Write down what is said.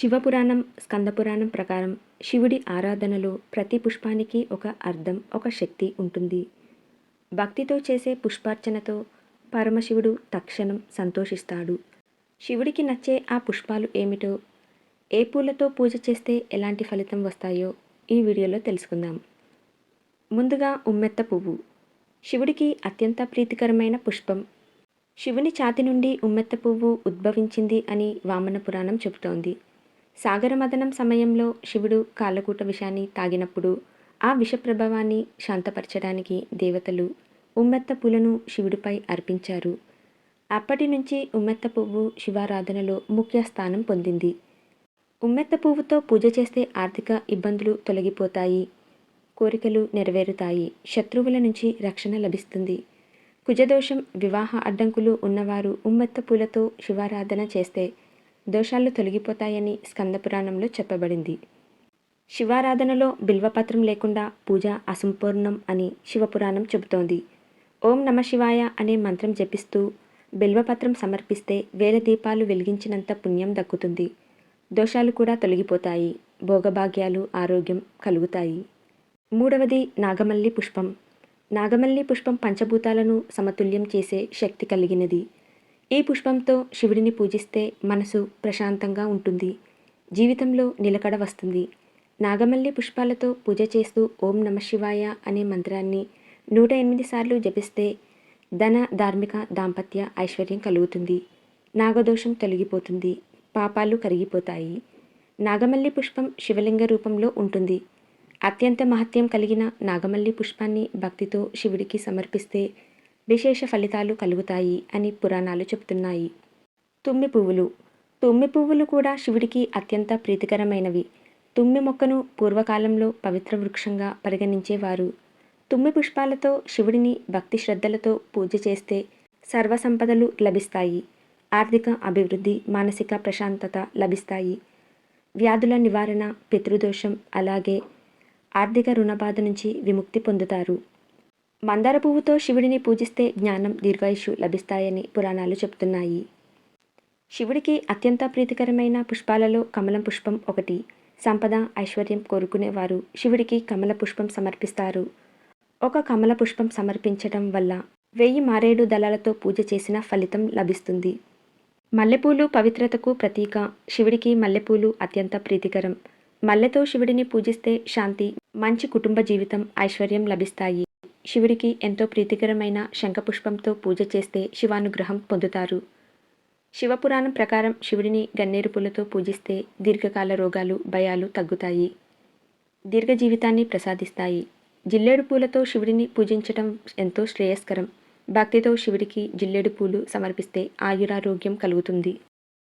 శివపురాణం స్కందపురాణం ప్రకారం శివుడి ఆరాధనలో ప్రతి పుష్పానికి ఒక అర్థం ఒక శక్తి ఉంటుంది. భక్తితో చేసే పుష్పార్చనతో పరమశివుడు తక్షణం సంతోషిస్తాడు. శివుడికి నచ్చే ఆ పుష్పాలు ఏమిటో ఏ పూలతో పూజ చేస్తే ఎలాంటి ఫలితం వస్తాయో ఈ వీడియోలో తెలుసుకుందాం. ముందుగా ఉమ్మెత్త పువ్వు. శివుడికి అత్యంత ప్రీతికరమైన పుష్పం. శివుని ఛాతి నుండి ఉమ్మెత్త పువ్వు ఉద్భవించింది అని వామన పురాణం చెబుతోంది. సాగరమదనం సమయంలో శివుడు కాళ్ళకూట విషాన్ని తాగినప్పుడు ఆ విష ప్రభావాన్ని శాంతపరచడానికి దేవతలు ఉమ్మెత్త పూలను శివుడిపై అర్పించారు. అప్పటి నుంచి ఉమ్మెత్త పువ్వు శివారాధనలో ముఖ్య స్థానం పొందింది. ఉమ్మెత్త పువ్వుతో పూజ చేస్తే ఆర్థిక ఇబ్బందులు తొలగిపోతాయి. కోరికలు నెరవేరుతాయి. శత్రువుల నుంచి రక్షణ లభిస్తుంది. కుజదోషం వివాహ అడ్డంకులు ఉన్నవారు ఉమ్మెత్త పూలతో శివారాధన చేస్తే దోషాలు తొలగిపోతాయని స్కందపురాణంలో చెప్పబడింది. శివారాధనలో బిల్వపత్రం లేకుండా పూజ అసంపూర్ణం అని శివపురాణం చెబుతోంది. ఓం నమ శివాయ అనే మంత్రం జపిస్తూ బిల్వపత్రం సమర్పిస్తే వేల దీపాలు వెలిగించినంత పుణ్యం దక్కుతుంది. దోషాలు కూడా తొలగిపోతాయి. భోగభాగ్యాలు ఆరోగ్యం కలుగుతాయి. మూడవది నాగమల్లి పుష్పం. నాగమల్లి పుష్పం పంచభూతాలను సమతుల్యం చేసే శక్తి కలిగినది. ఈ పుష్పంతో శివుడిని పూజిస్తే మనసు ప్రశాంతంగా ఉంటుంది? జీవితంలో నిలకడ వస్తుంది. నాగమల్లి పుష్పాలతో పూజ చేస్తూ ఓం నమ శివాయ అనే మంత్రాన్ని నూట ఎనిమిది సార్లు జపిస్తే ధన ధార్మిక దాంపత్య ఐశ్వర్యం కలుగుతుంది. నాగదోషం తొలగిపోతుంది. పాపాలు కరిగిపోతాయి. నాగమల్లి పుష్పం శివలింగ రూపంలో ఉంటుంది. అత్యంత మహత్యం కలిగిన నాగమల్లి పుష్పాన్ని భక్తితో శివుడికి సమర్పిస్తే విశేష ఫలితాలు కలుగుతాయి అని పురాణాలు చెప్తున్నాయి. తుమ్మి పువ్వులు. తుమ్మి పువ్వులు కూడా శివుడికి అత్యంత ప్రీతికరమైనవి. తుమ్మి మొక్కను పూర్వకాలంలో పవిత్ర వృక్షంగా పరిగణించేవారు. తుమ్మి పుష్పాలతో శివుడిని భక్తి శ్రద్ధలతో పూజ చేస్తే సర్వసంపదలు లభిస్తాయి. ఆర్థిక అభివృద్ధి మానసిక ప్రశాంతత లభిస్తాయి. వ్యాధుల నివారణ పితృదోషం అలాగే ఆర్థిక రుణబాధ నుంచి విముక్తి పొందుతారు. మందార పువ్వుతో శివుడిని పూజిస్తే జ్ఞానం దీర్ఘాయుషు లభిస్తాయని పురాణాలు చెప్తున్నాయి. శివుడికి అత్యంత ప్రీతికరమైన పుష్పాలలో కమలం పుష్పం ఒకటి. సంపద ఐశ్వర్యం కోరుకునేవారు శివుడికి కమల పుష్పం సమర్పిస్తారు. ఒక కమల పుష్పం సమర్పించడం వల్ల వెయ్యి మారేడు దళాలతో పూజ చేసిన ఫలితం లభిస్తుంది. మల్లెపూలు పవిత్రతకు ప్రతీక. శివుడికి మల్లెపూలు అత్యంత ప్రీతికరం. మల్లెతో శివుడిని పూజిస్తే శాంతి మంచి కుటుంబ జీవితం ఐశ్వర్యం లభిస్తాయి. శివుడికి ఎంతో ప్రీతికరమైన శంఖపుష్పంతో పూజ చేస్తే శివానుగ్రహం పొందుతారు. శివపురాణం ప్రకారం శివుడిని గన్నేరు పూలతో పూజిస్తే దీర్ఘకాల రోగాలు భయాలు తగ్గుతాయి. దీర్ఘ జీవితాన్ని ప్రసాదిస్తాయి. జిల్లేడు పూలతో శివుడిని పూజించటం ఎంతో శ్రేయస్కరం. భక్తితో శివుడికి జిల్లేడు పూలు సమర్పిస్తే ఆయురారోగ్యం కలుగుతుంది.